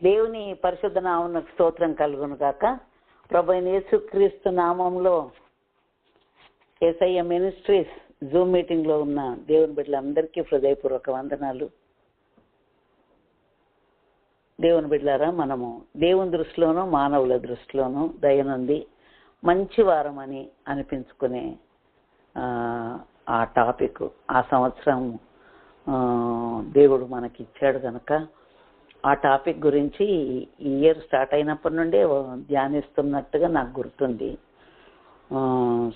దేవుని పరిశుద్ధ నామమునకు స్తోత్రం కలుగును గాక. ప్రభు యేసుక్రీస్తు నామంలో ఎస్ఐఎం మినిస్ట్రీస్ జూమ్ మీటింగ్లో ఉన్న దేవుని బిడ్డలందరికీ హృదయపూర్వక వందనాలు. దేవుని బిడ్డలారా మనము దేవుని దృష్టిలోనూ మానవుల దృష్టిలోనూ దయనుంది మంచి వారం అని అనిపించుకునే ఆ, టాపిక్ ఆ సంవత్సరం దేవుడు మనకి ఇచ్చాడు కనుక ఆ టాపిక్ గురించి ఈ ఇయర్ స్టార్ట్ అయినప్పటి నుండే ధ్యానిస్తున్నట్టుగా నాకు గుర్తుంది.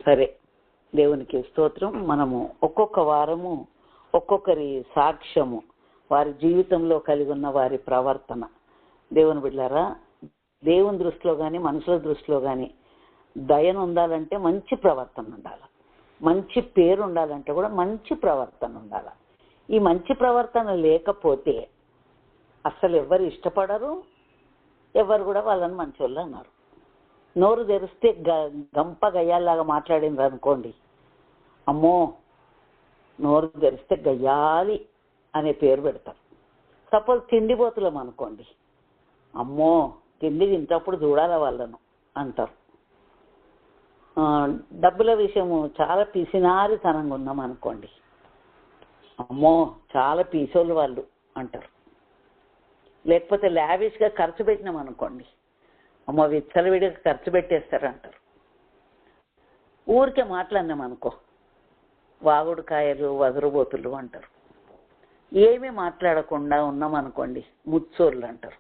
సరే దేవునికి స్తోత్రం. మనము ఒక్కొక్క వారము ఒక్కొక్కరి సాక్ష్యము వారి జీవితంలో కలిగి ఉన్న వారి ప్రవర్తన. దేవుని బిడ్డారా దేవుని దృష్టిలో కానీ మనుషుల దృష్టిలో కానీ దయను ఉండాలంటే మంచి ప్రవర్తన ఉండాలి. మంచి పేరు ఉండాలంటే కూడా మంచి ప్రవర్తన ఉండాలి. ఈ మంచి ప్రవర్తన లేకపోతే అసలు ఎవ్వరు ఇష్టపడరు ఎవరు కూడా వాళ్ళని మంచోళ్ళు అన్నారు. నోరు తెరిస్తే గ- గంప గయ్యాల్లాగా మాట్లాడింది అనుకోండి. అమ్మో నోరు తెరిస్తే గయ్యాలి అనే పేరు పెడతారు. సపోజ్ తిండిపోతులం అనుకోండి. అమ్మో తిండి తింటప్పుడు చూడాల వాళ్ళను అంటారు. డబ్బుల విషయము చాలా పిసినారితనంగా ఉన్నాం అనుకోండి అమ్మో చాలా పీసోళ్ళు వాళ్ళు అంటారు. లేకపోతే లావిష్గా ఖర్చు పెట్టినాం అనుకోండి. అమ్మో విచ్చలవిడిగా ఖర్చు పెట్టేస్తారు అంటారు ఊరికే మాట్లాడినాం అనుకో. వాగుడుకాయలు వదరుబోతులు అంటారు. ఏమీ మాట్లాడకుండా ఉన్నాం అనుకోండి ముచ్చోళ్ళు అంటారు.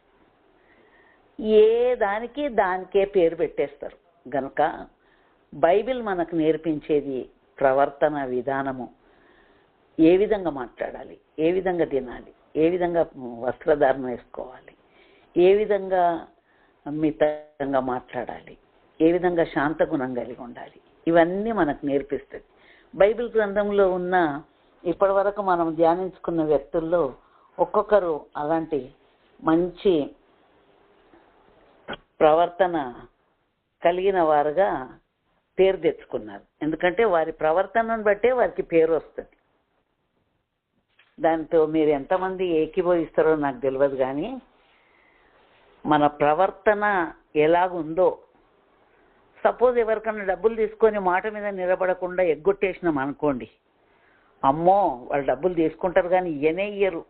ఏ దానికి దానికే పేరు పెట్టేస్తారు. గనుక బైబిల్ మనకు నేర్పించేది ప్రవర్తన విధానము ఏ విధంగా మాట్లాడాలి ఏ విధంగా తినాలి ఏ విధంగా వస్త్రధారణ వేసుకోవాలి? ఏ విధంగా మితంగా మాట్లాడాలి? ఏ విధంగా శాంత గుణం కలిగి ఉండాలి? ఇవన్నీ మనకు నేర్పిస్తుంది. బైబిల్ గ్రంథంలో ఉన్న ఇప్పటి వరకు మనం ధ్యానించుకున్న వ్యక్తుల్లో ఒక్కొక్కరు అలాంటి మంచి ప్రవర్తన కలిగిన వారుగా పేరు తెచ్చుకున్నారు. ఎందుకంటే వారి ప్రవర్తనను బట్టే వారికి పేరు వస్తుంది. దాంతో మీరు ఎంతమంది ఏకీభవిస్తారో నాకు తెలియదు కానీ మన ప్రవర్తన ఎలాగుందో సపోజ్ ఎవరికన్నా డబ్బులు తీసుకొని మాట మీద నిలబడకుండా ఎగ్గొట్టేసినాం అనుకోండి అమ్మో వాళ్ళు డబ్బులు తీసుకుంటారు కానీ ఇయనే ఇయ్యరు.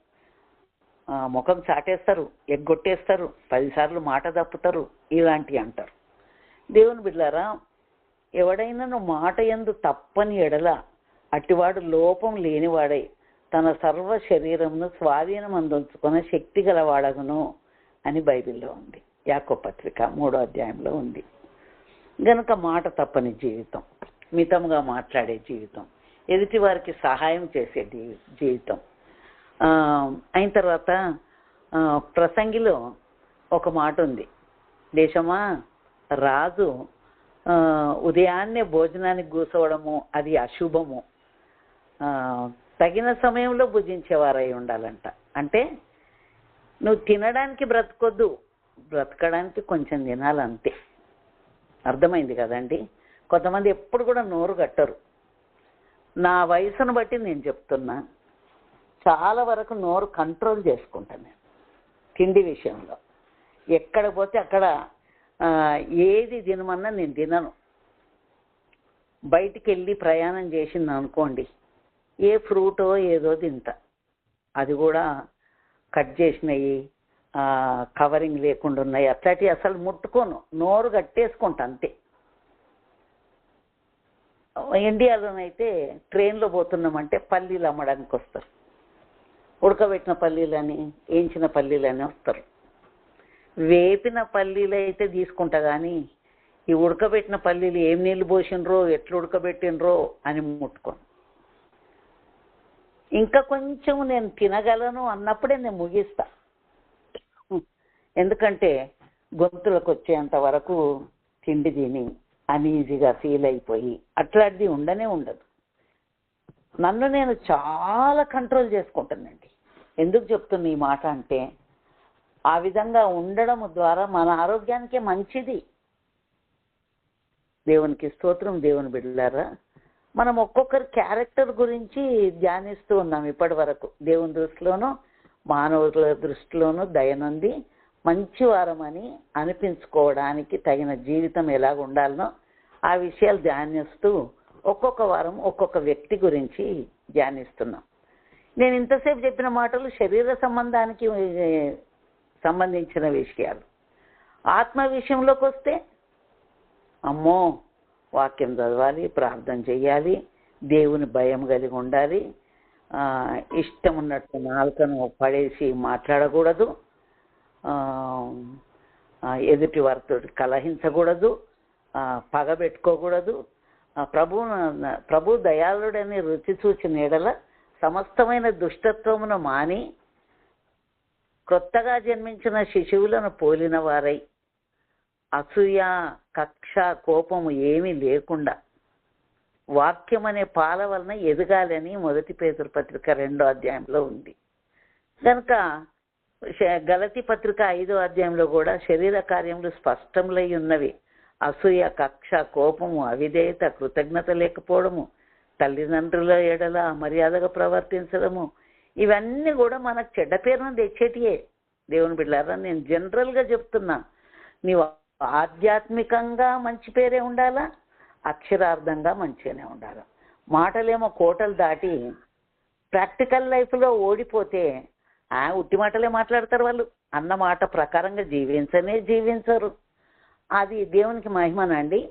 ముఖం చాటేస్తారు ఎగ్గొట్టేస్తారు పదిసార్లు మాట తప్పుతారు ఇలాంటివి అంటారు. దేవుని బిడ్డారా ఎవడైనా నువ్వు మాట ఎందు తప్పని ఎడల అట్టివాడు లోపం లేనివాడై తన సర్వ శరీరంను స్వాధీనం అందించుకున్న శక్తి గలవాడగును అని బైబిల్లో ఉంది. యాకో పత్రిక మూడో అధ్యాయంలో ఉంది. గనుక మాట తప్పని జీవితం మితంగా మాట్లాడే జీవితం ఎదుటి వారికి సహాయం చేసే జీ- జీవితం. అయిన తర్వాత ప్రసంగిలో ఒక మాట ఉంది. దేశమా రాజు ఉదయాన్నే భోజనానికి కూర్చోవడము అది అశుభము. తగిన సమయంలో భుజించేవారై ఉండాలంట. అంటే నువ్వు తినడానికి బ్రతకొద్దు. బ్రతకడానికి కొంచెం తినాలంతే. అర్థమైంది కదండి? కొంతమంది ఎప్పుడు కూడా నోరు కట్టరు. నా వయసును బట్టి నేను చెప్తున్నా. చాలా వరకు నోరు కంట్రోల్ చేసుకుంటాను నేను. తిండి విషయంలో. ఎక్కడ పోతే అక్కడ ఏది తినమన్నా నేను తినను. బయటికి వెళ్ళి ప్రయాణం చేసింది అనుకోండి ఏ ఫ్రూటో ఏదో తింటా. అది కూడా కట్ చేసినవి కవరింగ్ లేకుండా ఉన్నాయి. అట్లాంటివి అసలు ముట్టుకోను. నోరు కట్టేసుకుంటా అంతే. ఇండియాలోనైతే ట్రైన్లో పోతున్నామంటే పల్లీలు అమ్మడానికి వస్తారు. ఉడకబెట్టిన పల్లీలని వేయించిన పల్లీలని వస్తారు. వేపిన పల్లీలు అయితే తీసుకుంటా కానీ ఈ ఉడకబెట్టిన పల్లీలు ఏం నీళ్ళు పోసినరో ఎట్లా ఉడకబెట్టినరో అని ముట్టుకోను. ఇంకా కొంచెం నేను తినగలను అన్నప్పుడే నేను ముగిస్తా. ఎందుకంటే గొంతులకు వచ్చేంత వరకు తిండి తిని అనీజీగా ఫీల్ అయిపోయి అట్లాంటిది ఉండనే ఉండదు. నన్ను నేను చాలా కంట్రోల్ చేసుకుంటానండి. ఎందుకు చెప్తున్నా ఈ మాట అంటే ఆ విధంగా ఉండడం ద్వారా మన ఆరోగ్యానికే మంచిది. దేవునికి స్తోత్రం దేవుని బిడ్డలారా. మనం ఒక్కొక్కరి క్యారెక్టర్ గురించి ధ్యానిస్తూ ఉన్నాం ఇప్పటి వరకు. దేవుని దృష్టిలోనూ మానవుల దృష్టిలోనూ దయనుంది మంచివారమని అనిపించుకోవడానికి తగిన జీవితం ఎలాగ ఉండాలనో ఆ విషయాలు ధ్యానిస్తూ ఒక్కొక్క వారం ఒక్కొక్క వ్యక్తి గురించి ధ్యానిస్తున్నాం. నేను ఇంతసేపు చెప్పిన మాటలు శరీర సంబంధానికి సంబంధించిన విషయాలు. ఆత్మ విషయంలోకి వస్తే అమ్మో వాక్యం చదవాలి ప్రార్థన చేయాలి దేవుని భయం కలిగి ఉండాలి. ఇష్టం ఉన్నట్టు నాలుకను పడేసి మాట్లాడకూడదు. ఎదుటి వారితో కలహించకూడదు. పగబెట్టుకోకూడదు. ప్రభు ప్రభు దయాళుడని రుచి చూచిన ఎడల సమస్తమైన దుష్టత్వమును మాని క్రొత్తగా జన్మించిన శిశువులను పోలిన వారై అసూయ కక్ష కోపము ఏమీ లేకుండా వాక్యం అనే పాల వలన ఎదగాలని మొదటి పేదరు పత్రిక రెండో అధ్యాయంలో ఉంది. కనుక గలతి పత్రిక ఐదో అధ్యాయంలో కూడా శరీర కార్యములు స్పష్టములై ఉన్నవి. అసూయ కక్ష కోపము అవిధేయత కృతజ్ఞత లేకపోవడము తల్లిదండ్రుల ఎడల మర్యాదగా ప్రవర్తించడము ఇవన్నీ కూడా మనకు చెడ్డ పేరును తెచ్చేటియే. దేవుని బిడ్డారా నేను జనరల్గా చెప్తున్నా. నీవు ఆధ్యాత్మికంగా మంచి పేరే ఉండాలా? అక్షరార్థంగా మంచిగానే ఉండాలి? మాటలేమో కోటలు దాటి ప్రాక్టికల్ లైఫ్లో ఓడిపోతే ఆ ఉట్టి మాటలే మాట్లాడతారు వాళ్ళు. అన్న మాట ప్రకారంగా జీవించనే జీవించరు. అది దేవునికి మహిమనండి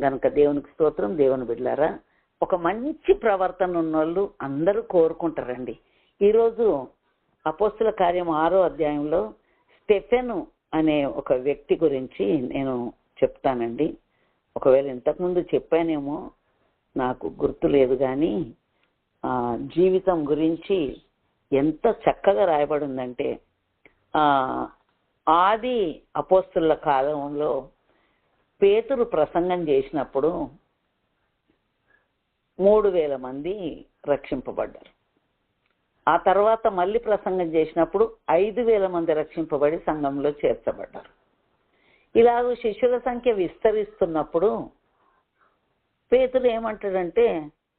గనుక దేవునికి స్తోత్రం దేవుని బిడ్డారా ఒక మంచి ప్రవర్తన ఉన్నోళ్ళు అందరూ కోరుకుంటారండి. ఈరోజు అపోస్తుల కార్యం ఆరో అధ్యాయంలో స్టెఫెను అనే ఒక వ్యక్తి గురించి నేను చెప్తానండి. ఒకవేళ ఇంతకుముందు చెప్పానేమో నాకు గుర్తు లేదు కానీ జీవితం గురించి ఎంత చక్కగా రాయబడి ఉందంటే ఆది అపోస్తుల కాలంలో పేతురు ప్రసంగం చేసినప్పుడు మూడు వేల మంది రక్షింపబడ్డారు. ఆ తర్వాత మళ్ళీ ప్రసంగం చేసినప్పుడు ఐదు వేల మంది రక్షింపబడి సంఘంలో చేర్చబడ్డారు. ఇలాగ శిష్యుల సంఖ్య విస్తరిస్తున్నప్పుడు పేతులు ఏమంటాడంటే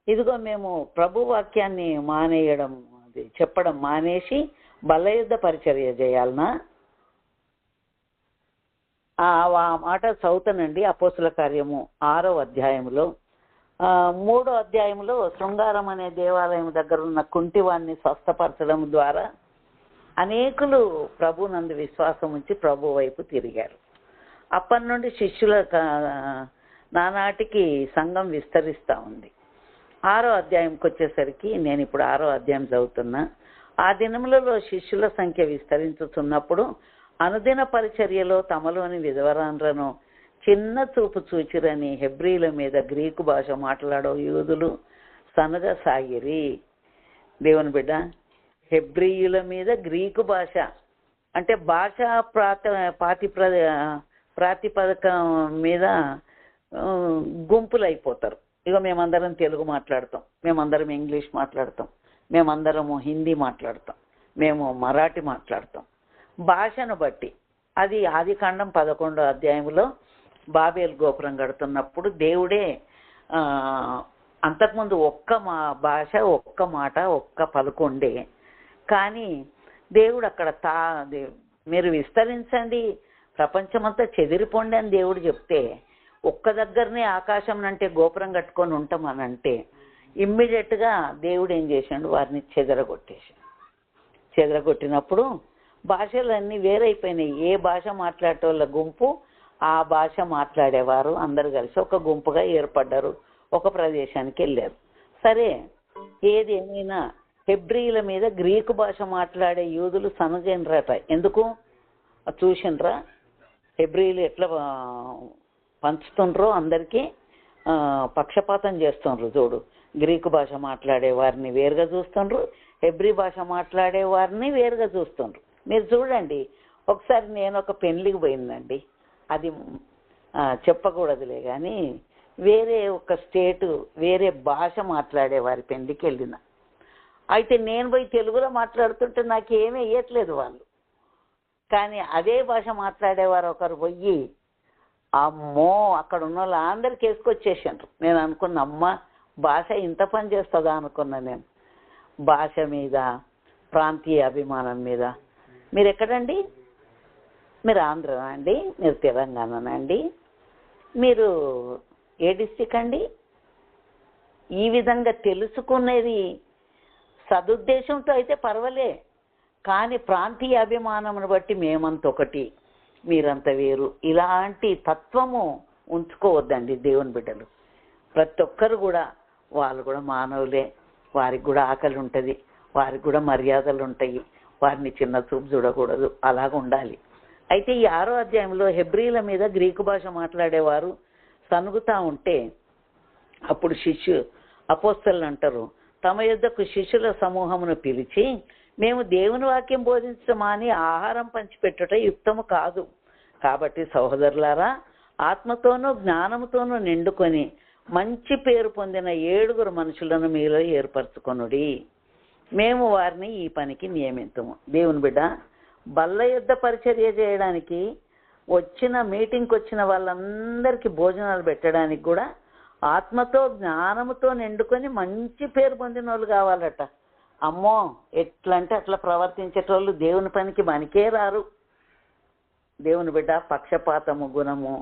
ఇదిగో మేము ప్రభు వాక్యాన్ని మానేయడం అది చెప్పడం మానేసి బలయుద్ధ పరిచర్య చేయాలనా? ఆ మాట చదువుతానండి అపోసుల కార్యము ఆరో అధ్యాయంలో మూడో అధ్యాయంలో శృంగారం అనే దేవాలయం దగ్గర ఉన్న కుంటివాన్ని స్వస్థపరచడం ద్వారా అనేకులు ప్రభు నందు విశ్వాసం ఉంచి ప్రభు వైపు తిరిగారు. అప్పటి నుండి శిష్యుల నానాటికి సంఘం విస్తరిస్తూ ఉంది. ఆరో అధ్యాయంకి వచ్చేసరికి నేను ఇప్పుడు ఆరో అధ్యాయం చదువుతున్నా. ఆ దినములలో శిష్యుల సంఖ్య విస్తరించుతున్నప్పుడు అనుదిన పరిచర్యలో తమలోని విధవరాన్లను చిన్న చూపు చూచిరని హెబ్రిల మీద గ్రీకు భాష మాట్లాడవు యూదులు సనగ సాగిరి. దేవుని బిడ్డ హెబ్రియుల మీద గ్రీకు భాష అంటే భాష ప్రాత పాతిప్ర ప్రాతిపదకం మీద గుంపులు అయిపోతారు ఇక మేమందరం తెలుగు మాట్లాడతాం మేమందరం ఇంగ్లీష్ మాట్లాడతాం మేమందరము హిందీ మాట్లాడతాం మేము మరాఠీ మాట్లాడతాం. భాషను బట్టి అది ఆది కాండం పదకొండో అధ్యాయంలో బాబేలు గోపురం కడుతున్నప్పుడు దేవుడే అంతకుముందు ఒక్క మా భాష ఒక్క మాట ఒక్క పలుకుండే కానీ దేవుడు అక్కడ తా దే- మీరు విస్తరించండి ప్రపంచమంతా చెదిరిపోండి అని దేవుడు చెప్తే ఒక్క దగ్గరనే ఆకాశం అంటే గోపురం కట్టుకొని ఉంటాం అని అంటే ఇమ్మీడియట్గా దేవుడు ఏం చేశాడు? వారిని చెదరగొట్టేశాడు. చెదరగొట్టినప్పుడు భాషలన్నీ వేరైపోయినాయి. ఏ భాష మాట్లాడేటోళ్ళ గుంపు ఆ భాష మాట్లాడేవారు అందరు కలిసి. ఒక గుంపుగా ఏర్పడ్డారు. ఒక ప్రదేశానికి వెళ్ళారు. సరే ఏది ఏమైనా హెబ్రీల మీద గ్రీకు భాష మాట్లాడే యూదులు సనగైనరట ఎందుకు? చూసినరా చూసిండ్రా? హెబ్రీలు ఎట్లా పంచుతుండ్రో అందరికీ పక్షపాతం చేస్తుండ్రు చూడు. గ్రీకు భాష మాట్లాడే వారిని వేరుగా చూస్తుండ్రు. హెబ్రీ భాష మాట్లాడే వారిని వేరుగా చూస్తుండ్రు. మీరు చూడండి. ఒకసారి నేను ఒక పెళ్ళికి పోయిందండి. అది చెప్పకూడదులే కానీ వేరే ఒక స్టేటు వేరే భాష మాట్లాడే వారి పెళ్ళికి వెళ్ళిన. అయితే నేను పోయి తెలుగులో మాట్లాడుతుంటే నాకు ఏమీ వేయట్లేదు వాళ్ళు. కానీ అదే భాష మాట్లాడేవారు ఒకరు పోయి అమ్మో అక్కడ ఉన్న వాళ్ళు అందరికి వేసుకొచ్చేసారు నేను అనుకున్న అమ్మ భాష ఇంత పని చేస్తుందా అనుకున్నా నేను. భాష మీద ప్రాంతీయ అభిమానం మీద. మీరు ఎక్కడండి మీరు ఆంధ్రనా అండి మీరు తెలంగాణనా అండి. మీరు ఏ డిస్టిక్ అండి? ఈ విధంగా తెలుసుకునేది సదుద్దేశంతో అయితే పర్వాలే కానీ ప్రాంతీయ అభిమానమును బట్టి మేమంత ఒకటి మీరంత వేరు. ఇలాంటి తత్వము ఉంచుకోవద్దండి దేవుని బిడ్డలు. ప్రతి ఒక్కరు కూడా వాళ్ళు కూడా మానవులే వారికి కూడా ఆకలి ఉంటుంది వారికి కూడా మర్యాదలు ఉంటాయి వారిని చిన్న చూపు చూడకూడదు అలాగ ఉండాలి. అయితే ఈ ఆరో అధ్యాయంలో హెబ్రీల మీద గ్రీకు భాష మాట్లాడేవారు సనుగుతా ఉంటే అప్పుడు శిష్యు అపోస్తలు అంటారు తమ యొద్దకు శిష్యుల సమూహమును పిలిచి మేము దేవుని వాక్యం బోధించమా అని ఆహారం పంచిపెట్టుట యుక్తము కాదు. కాబట్టి సహోదరులారా ఆత్మతోనూ జ్ఞానముతోనూ నిండుకొని మంచి పేరు పొందిన ఏడుగురు మనుషులను మీలో ఏర్పరచుకొనుడి. మేము వారిని ఈ పనికి నియమితము. దేవుని బిడ్డ బల్ల యుద్ధ పరిచర్య చేయడానికి వచ్చిన మీటింగ్కి వచ్చిన వాళ్ళందరికీ భోజనాలు పెట్టడానికి కూడా ఆత్మతో జ్ఞానముతో నిండుకొని మంచి పేరు పొందిన వాళ్ళు కావాలట. అమ్మో ఎట్లంటే అట్లా ప్రవర్తించేటోళ్ళు దేవుని పనికి మనకే రారు. దేవుని బిడ్డ పక్షపాతము గుణము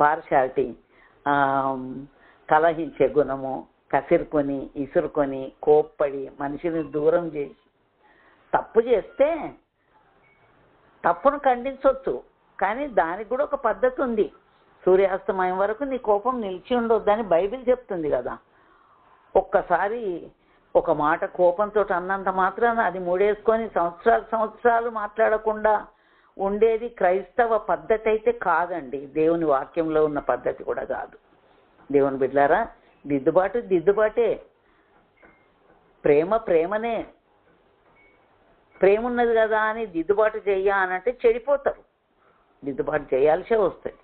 పార్షాలిటీ కలహించే గుణము కసిరుకొని ఇసురుకొని కోప్పడి మనిషిని దూరం చేసి తప్పు చేస్తే తప్పును ఖండించవచ్చు కానీ దానికి కూడా ఒక పద్ధతి ఉంది. సూర్యాస్తమయం వరకు నీ కోపం నిలిచి ఉండొద్దని బైబిల్ చెప్తుంది కదా. ఒక్కసారి ఒక మాట కోపంతో అన్నంత మాత్రాన అది మూడేసుకొని సంవత్సరాలు సంవత్సరాలు మాట్లాడకుండా ఉండేది క్రైస్తవ పద్ధతి అయితే కాదండి. దేవుని వాక్యంలో ఉన్న పద్ధతి కూడా కాదు. దేవుని బిడ్డారా దిద్దుబాటు దిద్దుబాటే. ప్రేమ ప్రేమనే. ప్రేమ ఉన్నది కదా అని దిద్దుబాటు చెయ్యా అని అంటే చెడిపోతారు. దిద్దుబాటు చేయాల్సే వస్తుంది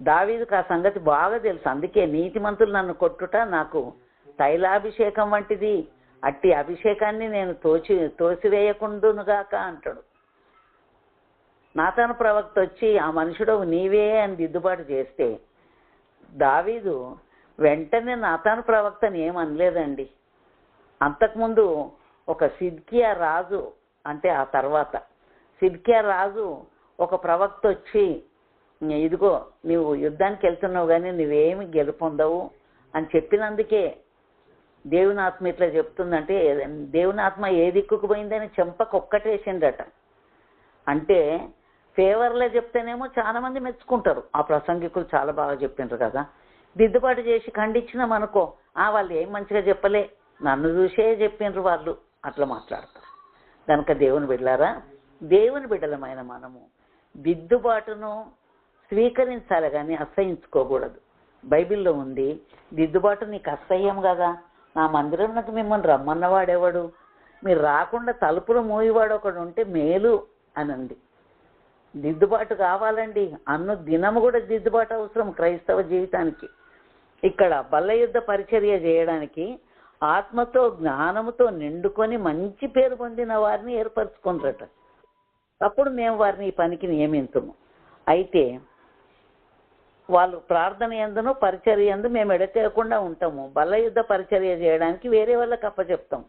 దావీదుకు ఆ సంగతి బాగా తెలుసు. అందుకే నీతిమంతులు నన్ను కొట్టుట నాకు తైలాభిషేకం వంటిది. అట్టి అభిషేకాన్ని నేను తోచి తోసివేయకుండునుగాక అంటాడు. నాతన ప్రవక్త వచ్చి ఆ మనుషుడు నీవే అని దిద్దుబాటు చేస్తే దావీదు వెంటనే నాతాను ప్రవక్తని ఏం అనలేదండి అంతకుముందు ఒక సిద్కియా రాజు అంటే ఆ తర్వాత. సిద్కియా రాజు ఒక ప్రవక్త వచ్చి ఇదిగో నువ్వు యుద్ధానికి వెళ్తున్నావు కానీ నువ్వేమి గెలుపొందవు అని చెప్పినందుకే దేవుని ఆత్మ ఇట్లా చెప్తుందంటే దేవుని ఆత్మ ఏ దిక్కుకు పోయిందని చెంపకు ఒక్కటేసిండట అంటే ఫేవర్లో చెప్తేనేమో చాలా మంది మెచ్చుకుంటారు. ఆ ప్రసంగికులు చాలా బాగా చెప్పిండ్రు కదా. దిద్దుబాటు చేసి ఖండించినాం అనుకో ఆ వాళ్ళు ఏం మంచిగా చెప్పలే? నన్ను చూసే చెప్పిండ్రు వాళ్ళు. అట్లా మాట్లాడతారు. కనుక దేవుని బిడ్డలారా దేవుని బిడ్డలమైన మనము దిద్దుబాటును స్వీకరించాలి కానీ అసహించుకోకూడదు. బైబిల్లో ఉంది దిద్దుబాటు నీకు అసహ్యం కదా. నా మందిరంలోకి మిమ్మల్ని రమ్మన్నవాడెవడు? మీరు రాకుండా తలుపులు మూయివాడు ఒకడు ఉంటే మేలు అని దిద్దుబాటు కావాలండి. అన్ను దినము కూడా దిద్దుబాటు అవసరం క్రైస్తవ జీవితానికి. ఇక్కడ బల్ల యుద్ధ పరిచర్య చేయడానికి ఆత్మతో జ్ఞానముతో నిండుకొని మంచి పేరు పొందిన వారిని ఏర్పరచుకుంటారట అప్పుడు మేము వారిని ఈ పనికి నియమించము అయితే వాళ్ళు ప్రార్థన ఎందును పరిచర్య ఎందు మేము ఎడతేయకుండా ఉంటాము. బల్ల యుద్ధ పరిచర్య చేయడానికి వేరే వాళ్ళకి అప్పచెప్తాం.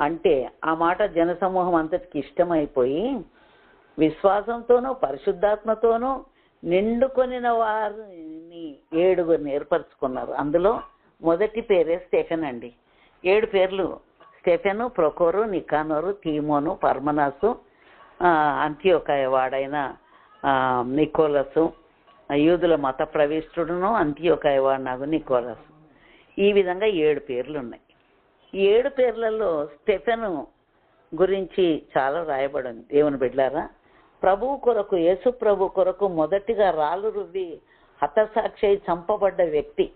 అంటే ఆ మాట జనసమూహం అంతటికి ఇష్టమైపోయి విశ్వాసంతోనూ పరిశుద్ధాత్మతోనూ నిండుకొనిన వారిని ఏడుగురిని ఏర్పరచుకున్నారు. అందులో మొదటి పేరే స్టెఫెన్ అండి. ఏడు పేర్లు. స్టెఫెను ప్రొకోరు నికానోరు తీమోను పర్మనాసు అంత్యోకాయ వాడైన నికోలసు యూదుల మత ప్రవిష్టుడును అంత్యోకాయ వాడినాగు నికోలసు. ఈ విధంగా ఏడు పేర్లు ఉన్నాయి ఈ ఏడు పేర్లలో స్టెఫెను గురించి చాలా రాయబడింది. దేవుని బిడ్డారా ప్రభు కొరకు యేసు ప్రభు కొరకు మొదటిగా రాళ్ళు రువ్వి హతసాక్షి చంపబడ్డ వ్యక్తి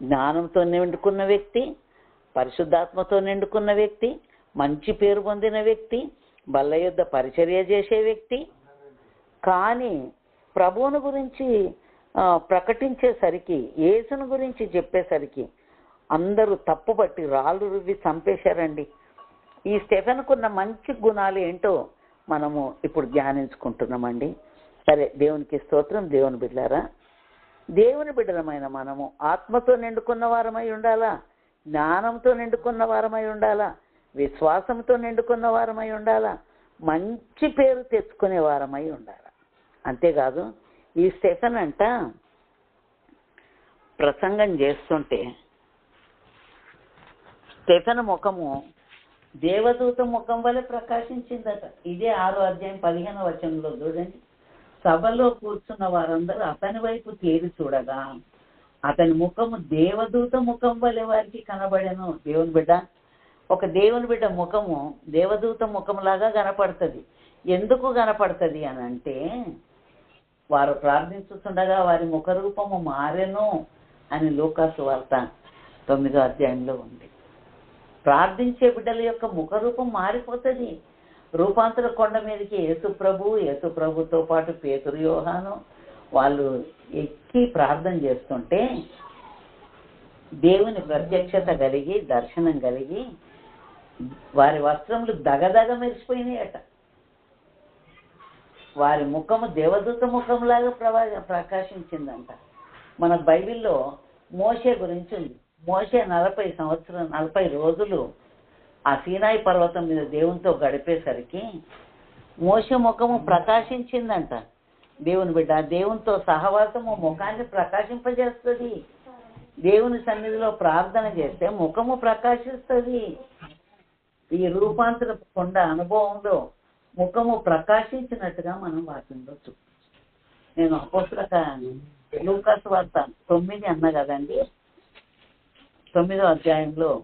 జ్ఞానంతో నిండుకున్న వ్యక్తి పరిశుద్ధాత్మతో నిండుకున్న వ్యక్తి మంచి పేరు పొందిన వ్యక్తి బల్ల యుద్ధ పరిచర్య చేసే వ్యక్తి. కానీ ప్రభువుని గురించి ప్రకటించేసరికి యేసును గురించి చెప్పేసరికి అందరూ తప్పుపట్టి రాళ్ళు రువ్వి చంపేశారండి. ఈ స్టెఫెన్కున్న మంచి గుణాలు ఏంటో మనము ఇప్పుడు ధ్యానించుకుంటున్నామండి. సరే దేవునికి స్తోత్రం. దేవుని బిడ్డారా దేవుని బిడ్డలమైన మనము ఆత్మతో నిండుకున్న వారమై ఉండాలా? జ్ఞానంతో నిండుకున్న వారమై ఉండాలా? విశ్వాసంతో నిండుకున్న వారమై ఉండాలా? మంచి పేరు తెచ్చుకునే వారమై ఉండాలా? అంతేకాదు ఈ స్టెఫెన్ అంట ప్రసంగం చేస్తుంటే స్టెఫెన్ ముఖము దేవదూత ముఖం వలె ప్రకాశించిందట. ఇదే ఆరో అధ్యాయం పదిహేను వచనంలో చూడండి. సభలో కూర్చున్న వారందరూ అతని వైపు తేరి చూడగా అతని ముఖము దేవదూత ముఖం వలె వారికి కనబడెను. దేవుని బిడ్డ ఒక దేవుని బిడ్డ ముఖము దేవదూత ముఖంలాగా కనపడుతుంది. ఎందుకు కనపడుతుంది అని అంటే వారు ప్రార్థించుతుండగా వారి ముఖ రూపము మారెను అని లోకాసు వార్త తొమ్మిదో అధ్యాయంలో ఉంది. ప్రార్థించే బిడ్డల యొక్క ముఖ రూపం మారిపోతుంది. రూపాంతర కొండ మీదకి యేసు ప్రభు యేసు ప్రభుతో పాటు పేతురు యోహాను వాళ్ళు ఎక్కి ప్రార్థన చేస్తుంటే దేవుని ప్రత్యక్షత కలిగి దర్శనం కలిగి వారి వస్త్రములు దగదగ మెరిసిపోయినాయట. వారి ముఖము దేవదూత ముఖంలాగా ప్రవా ప్రకాశించిందంట. మన బైబిల్లో మోషే గురించి ఉంది. మోషే నలభై సంవత్సరం నలభై రోజులు ఆ సీనాయి పర్వతం మీద దేవునితో గడిపేసరికి మోషే ముఖము ప్రకాశించిందంట. దేవుని బిడ్డ దేవునితో సహవాసము ముఖాన్ని ప్రకాశింపజేస్తుంది. దేవుని సన్నిధిలో ప్రార్థన చేస్తే ముఖము ప్రకాశిస్తుంది. ఈ రూపాంతర కొండ అనుభవంలో ముఖము ప్రకాశించినట్టుగా మనం వాక్యంలో నేను అపోసలక లూకాస్ వార్త తొమ్మిది అన్న కదండి. తొమ్మిదో అధ్యాయంలో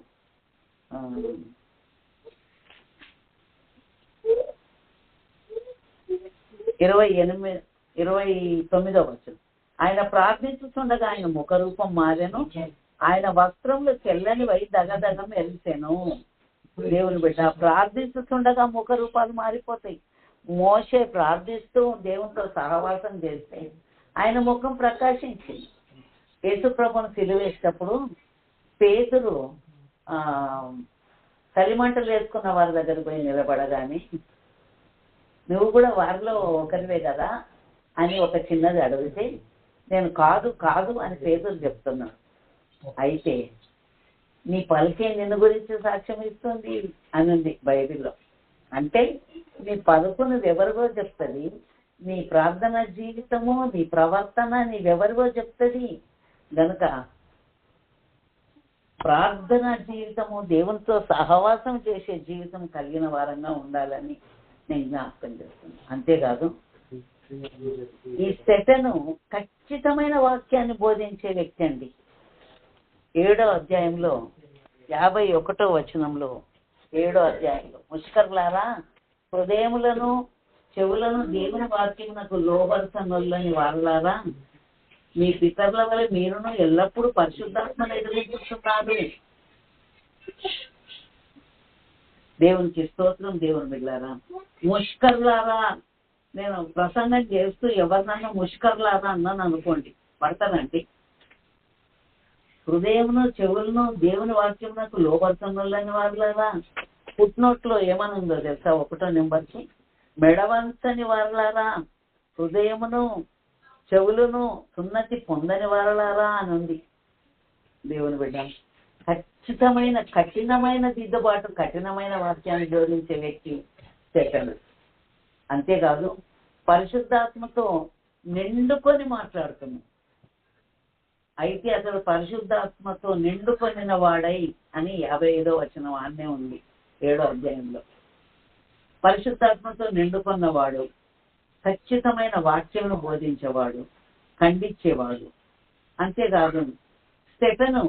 ఇరవై ఎనిమిది ఇరవై తొమ్మిదో వచ్చిన ఆయన ప్రార్థించుతుండగా ఆయన ముఖ రూపం మారెను. ఆయన వస్త్రములు తెల్లని దగదగం దగదగ దేవుని బిడ్డ ప్రార్థిస్తుండగా ముఖ రూపాలు మారిపోతాయి. మోసే ప్రార్థిస్తూ దేవునితో సహవాసం చేస్తే ఆయన ముఖం ప్రకాశించింది. యేసుప్రభుని సిలువేసినప్పుడు పేతురు ఆ కలిమంటలు వేసుకున్న వారి దగ్గర పోయి నిలబడగానే నువ్వు కూడా వారిలో ఒకరివే కదా? అని ఒక చిన్నది అడిగితే నేను కాదు కాదు అని పేదలు చెప్తున్నాను అయితే నీ పలికే నిన్ను గురించి సాక్ష్యం ఇస్తుంది అని ఉంది బైబిల్లో. అంటే నీ పలుకున్నది ఎవరిగో చెప్తుంది నీ ప్రార్థన జీవితము నీ ప్రవర్తన నీవెవరిగో చెప్తుంది. గనుక ప్రార్థన జీవితము దేవునితో సహవాసం చేసే జీవితం కలిగిన వారంగా ఉండాలని నేను జ్ఞాపకం చేస్తున్నాను. అంతేకాదు ఈ సెటను ఖచ్చితమైన వాక్యాన్ని బోధించే వ్యక్తి అండి. ఏడో అధ్యాయంలో యాభై ఒకటో వచనంలో ఏడో అధ్యాయంలో. ముష్కర్లారా హృదయములను చెవులను దేవుని వాక్యమునకు లోబరసనొల్లని వాళ్ళారా మీ పితరుల వల్ల మీరును ఎల్లప్పుడూ పరిశుద్ధాత్మను ఎదుర్కొంటున్నారు దేవునికి స్తోత్రం దేవుని బిడ్డారా ముష్కర్లారా నేను ప్రసంగం చేస్తూ ఎవరినన్నా ముష్కర్లాగా అన్నాను అనుకోండి. పడతానండి. హృదయమును చెవులను దేవుని వాక్యమునకు లోపడుతున్నని వారులారా పుట్టినోట్లో ఏమని ఉందో తెలుసా? ఒకటో నెంబర్కి. మెడవంచని వారులారా? హృదయమును చెవులను సున్నతి పొందని వారలారా అని ఉంది. దేవుని బిడ్డ ఖచ్చితమైన కఠినమైన దిద్దుబాటు కఠినమైన వాక్యాన్ని జోడించే వ్యక్తి సెకండ్ అంతేకాదు పరిశుద్ధాత్మతో నిండుకొని మాట్లాడుతున్నాం. అయితే అతడు పరిశుద్ధాత్మతో నిండుకొనిన వాడై అని యాభై ఐదో వచనం వాడే ఉంది ఏడో అధ్యాయంలో. పరిశుద్ధాత్మతో నిండుకున్నవాడు ఖచ్చితమైన వాక్యమును బోధించేవాడు ఖండించేవాడు. అంతేకాదు స్టెఫెను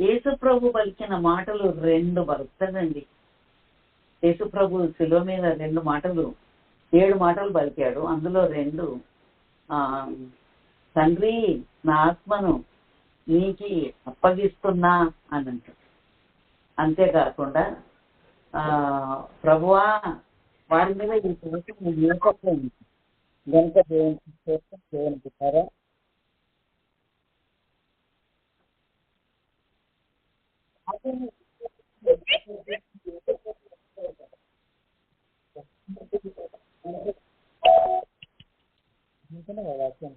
యేసుప్రభు పలికిన మాటలు రెండు వరుసనండి యేసుప్రభు శిలో మీద రెండు మాటలు ఏడు మాటలు పలికాడు. అందులో రెండు ఆ తండ్రి నా ఆత్మను నీకి అప్పగిస్తున్నా అని అంటాడు. అంతేకాకుండా ఆ ప్రభువా వారి మీద ఈ కోసం నిలకప్పం గనుక దేవునికి స్తోత్రం, దేవునికి సరే వాక్యం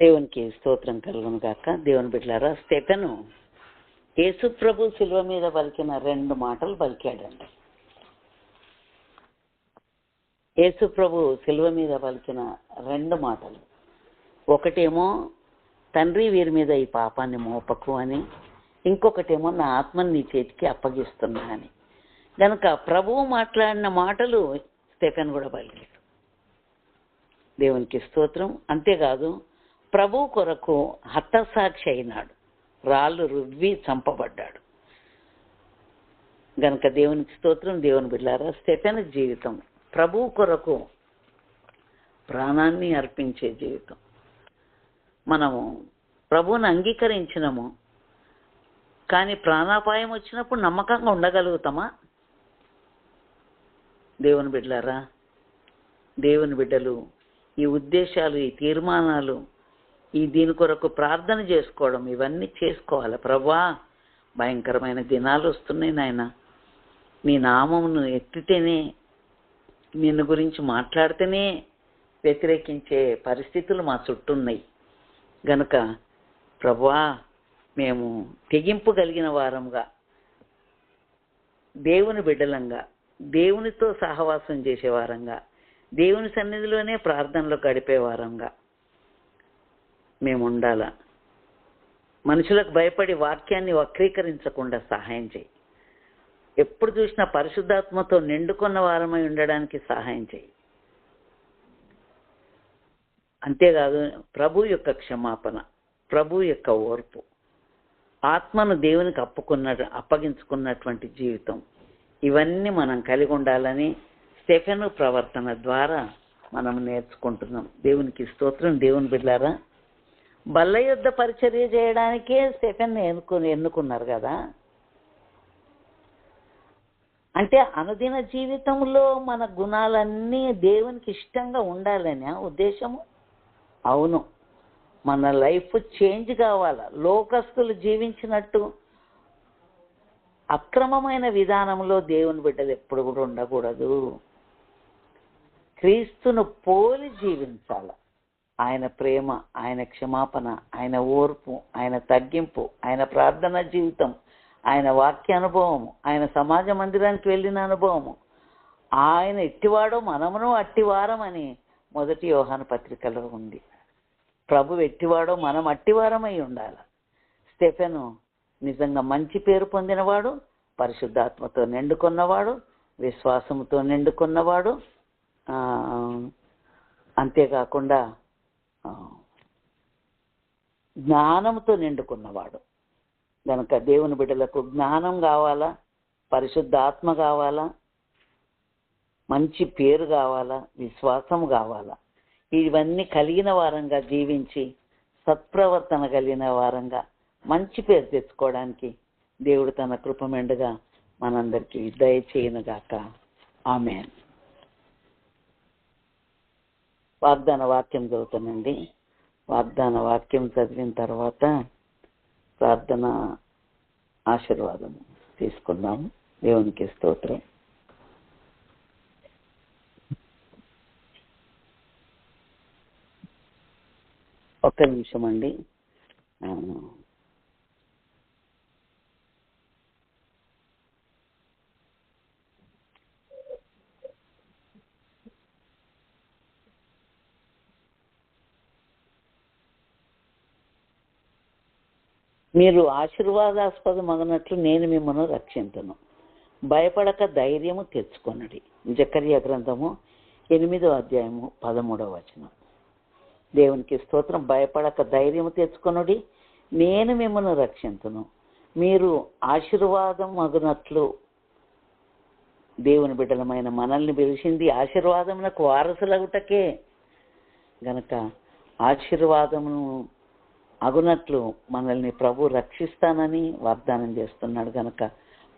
దేవునికి స్తోత్రం కలుగును కాక దేవుని బిడ్డలారా స్టెఫెను యేసుప్రభు శిల్వ మీద పలికిన రెండు మాటలు పలికాడండి యేసుప్రభు శిల్వ మీద పలికిన రెండు మాటలు. ఒకటేమో తండ్రి వీరి మీద ఈ పాపాన్ని మోపకు అని ఇంకొకటేమో నా ఆత్మని నీ చేతికి అప్పగిస్తున్నా అని. గనుక ప్రభువు మాట్లాడిన మాటలు స్టెఫెన్ కూడా పలికాడు. దేవునికి స్తోత్రం. అంతేకాదు ప్రభు కొరకు హతసాక్షి అయినాడు. రాళ్ళు రువ్వి చంపబడ్డాడు. గనక దేవునికి స్తోత్రం దేవుని బిడ్డారా స్టెఫెన్ జీవితం. ప్రభు కొరకు ప్రాణాన్ని అర్పించే జీవితం. మనము ప్రభువును అంగీకరించినము. కానీ ప్రాణాపాయం వచ్చినప్పుడు నమ్మకంగా ఉండగలుగుతామా? దేవుని బిడ్డలారా దేవుని బిడ్డలు ఈ ఉద్దేశాలు ఈ తీర్మానాలు ఈ దీని కొరకు ప్రార్థన చేసుకోవడం ఇవన్నీ చేసుకోవాలి. ప్రభా భయంకరమైన దినాలు వస్తున్నాయి నాయన. నీ నామమును ఎత్తితేనే నిన్ను గురించి మాట్లాడితేనే వ్యతిరేకించే పరిస్థితులు మా చుట్టూ ఉన్నాయి గనుక ప్రభా మేము తెగింపు కలిగిన వారంగా దేవుని బిడ్డలంగా దేవునితో సహవాసం చేసే వారంగా దేవుని సన్నిధిలోనే ప్రార్థనలో గడిపే వారంగా మేము ఉండాల మనుషులకు భయపడి వాక్యాన్ని వక్రీకరించకుండా సహాయం చేయి. ఎప్పుడు చూసినా పరిశుద్ధాత్మతో నిండుకున్న వారమై ఉండడానికి సహాయం చేయి. అంతేకాదు ప్రభు యొక్క క్షమాపణ ప్రభు యొక్క ఓర్పు ఆత్మను దేవునికి అప్పుకున్న అప్పగించుకున్నటువంటి జీవితం. ఇవన్నీ మనం కలిగి ఉండాలని స్టెఫెను ప్రవర్తన ద్వారా మనం నేర్చుకుంటున్నాం. దేవునికి స్తోత్రం. దేవుని బిడ్డారా బల్ల యుద్ధ పరిచర్య చేయడానికే స్టెఫెన్ ఎన్నుకుని ఎన్నుకున్నారు కదా. అంటే అనుదిన జీవితంలో మన గుణాలన్నీ దేవునికి ఇష్టంగా ఉండాలని ఉద్దేశము? అవును. మన లైఫ్ చేంజ్ కావాల? లోకస్తులు జీవించినట్టు అక్రమమైన విధానంలో దేవుని బిడ్డలు ఎప్పుడు కూడా ఉండకూడదు. క్రీస్తును పోలి జీవించాలి. ఆయన ప్రేమ ఆయన క్షమాపణ ఆయన ఓర్పు ఆయన తగ్గింపు ఆయన ప్రార్థన జీవితం ఆయన వాక్య అనుభవము ఆయన సమాజ మందిరానికి వెళ్ళిన అనుభవము. ఆయన ఎట్టివాడో మనమును అట్టివారమని మొదటి యోహాను పత్రికలో ఉంది. ప్రభు ఎట్టివాడో మనం అట్టివారమై ఉండాలి. స్టెఫెను నిజంగా మంచి పేరు పొందినవాడు పరిశుద్ధాత్మతో నిండుకున్నవాడు విశ్వాసంతో నిండుకున్నవాడు అంతేకాకుండా జ్ఞానంతో నిండుకున్నవాడు. గనక దేవుని బిడ్డలకు జ్ఞానం కావాలా? పరిశుద్ధాత్మ కావాలా? మంచి పేరు కావాలా? విశ్వాసం కావాలా? ఇవన్నీ కలిగిన వారంగా జీవించి సత్ప్రవర్తన కలిగిన వారంగా మంచి పేరు తెచ్చుకోవడానికి దేవుడు తన కృపమెండుగా మనందరికీ దయచేయనుగాక. ఆమె వాగ్దాన వాక్యం చదువుతానండి. వాగ్దాన వాక్యం చదివిన తర్వాత ప్రార్థన ఆశీర్వాదం తీసుకుందాము దేవునికి స్తోత్రం. ఒక్క నిమిషం అండి. మీరు ఆశీర్వాదాస్పదమగినట్లు నేను మిమ్మల్ని రక్షించను భయపడక ధైర్యము తెచ్చుకొనడి. జకర్య గ్రంథము ఎనిమిదో అధ్యాయము పదమూడవ వచనం. దేవునికి స్తోత్రం భయపడక ధైర్యము తెచ్చుకొనుడి. నేను మిమ్మల్ని రక్షించను మీరు ఆశీర్వాదం అగునట్లు దేవుని బిడ్డలమైన మనల్ని పిలిచింది ఆశీర్వాదమునకు వారసులగుటకే. గనక ఆశీర్వాదమును అగునట్లు మనల్ని ప్రభు రక్షిస్తానని వాగ్దానం చేస్తున్నాడు గనక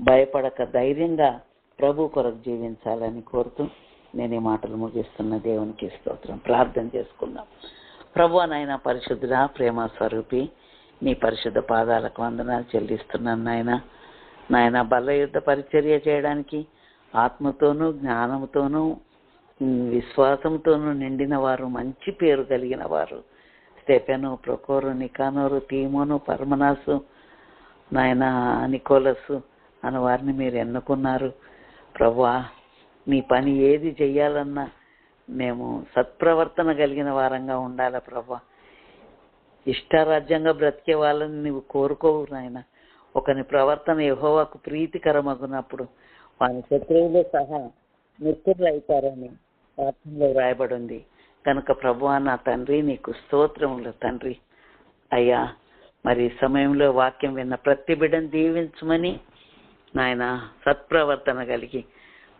భయపడక ధైర్యంగా ప్రభు కొరకు జీవించాలని కోరుతూ నేను ఈ మాటలు ముగిస్తున్న దేవునికి స్తోత్రం. ప్రార్థన చేసుకుందాం. ప్రభు నాయన పరిశుద్ధుల ప్రేమ స్వరూపి నీ పరిశుద్ధ పాదాలకు వందనాలు చెల్లిస్తున్నాను నాయన. నాయన బల్ల యుద్ధ పరిచర్య చేయడానికి ఆత్మతోనూ జ్ఞానంతోనూ విశ్వాసంతోనూ నిండిన వారు మంచి పేరు కలిగిన వారు. స్టెఫెను ప్రొకోరు నికానోరు తీమోను పర్మనాసు నాయన నికోలసు అని వారిని మీరు ఎన్నుకున్నారు. ప్రభా నీ పని ఏది చెయ్యాలన్నా మేము సత్ప్రవర్తన కలిగిన వారంగా ఉండాలి ప్రభా. ఇష్టారాజ్యంగా బ్రతికే వాళ్ళని నువ్వు కోరుకోవు నాయన. ఒకని ప్రవర్తన యహోవాకు ప్రీతికరమగునప్పుడు వాని శత్రువులే సహా మిత్రులు అవుతారని వాక్యంలో రాయబడి ఉంది. కనుక ప్రభువా నా తండ్రి నీకు స్తోత్రములు తండ్రి. అయ్యా మరి సమయంలో వాక్యం విన్న ప్రతి బిడ్డను దీవించమని నాయన సత్ప్రవర్తన కలిగి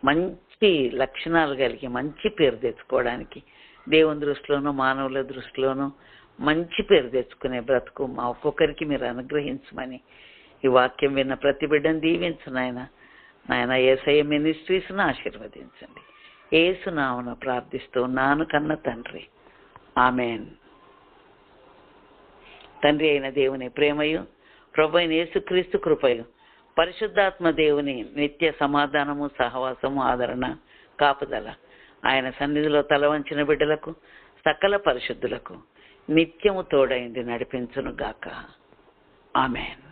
మంచి లక్షణాలు కలిగి మంచి పేరు తెచ్చుకోవడానికి దేవుని దృష్టిలోనూ మానవుల దృష్టిలోనూ మంచి పేరు తెచ్చుకునే బ్రతుకు మా ఒక్కొక్కరికి మీరు అనుగ్రహించమని ఈ వాక్యం విన్న ప్రతి బిడ్డను దీవించు నాయన. నాయన ఏసఐ మినిస్ట్రీస్ను ఆశీర్వదించండి. ఏసునామన ప్రార్థిస్తున్నాను కన్న తండ్రి. ఆమెన్. తండ్రి అయిన దేవుని ప్రేమయు ప్రభు అయిన యేసుక్రీస్తు కృపయు పరిశుద్ధాత్మ దేవుని నిత్య సమాధానము సహవాసము ఆదరణ కాపుదల. ఆయన సన్నిధిలో తలవంచిన బిడ్డలకు సకల పరిశుద్ధులకు నిత్యము తోడైంది నడిపించును గాక ఆమెన్.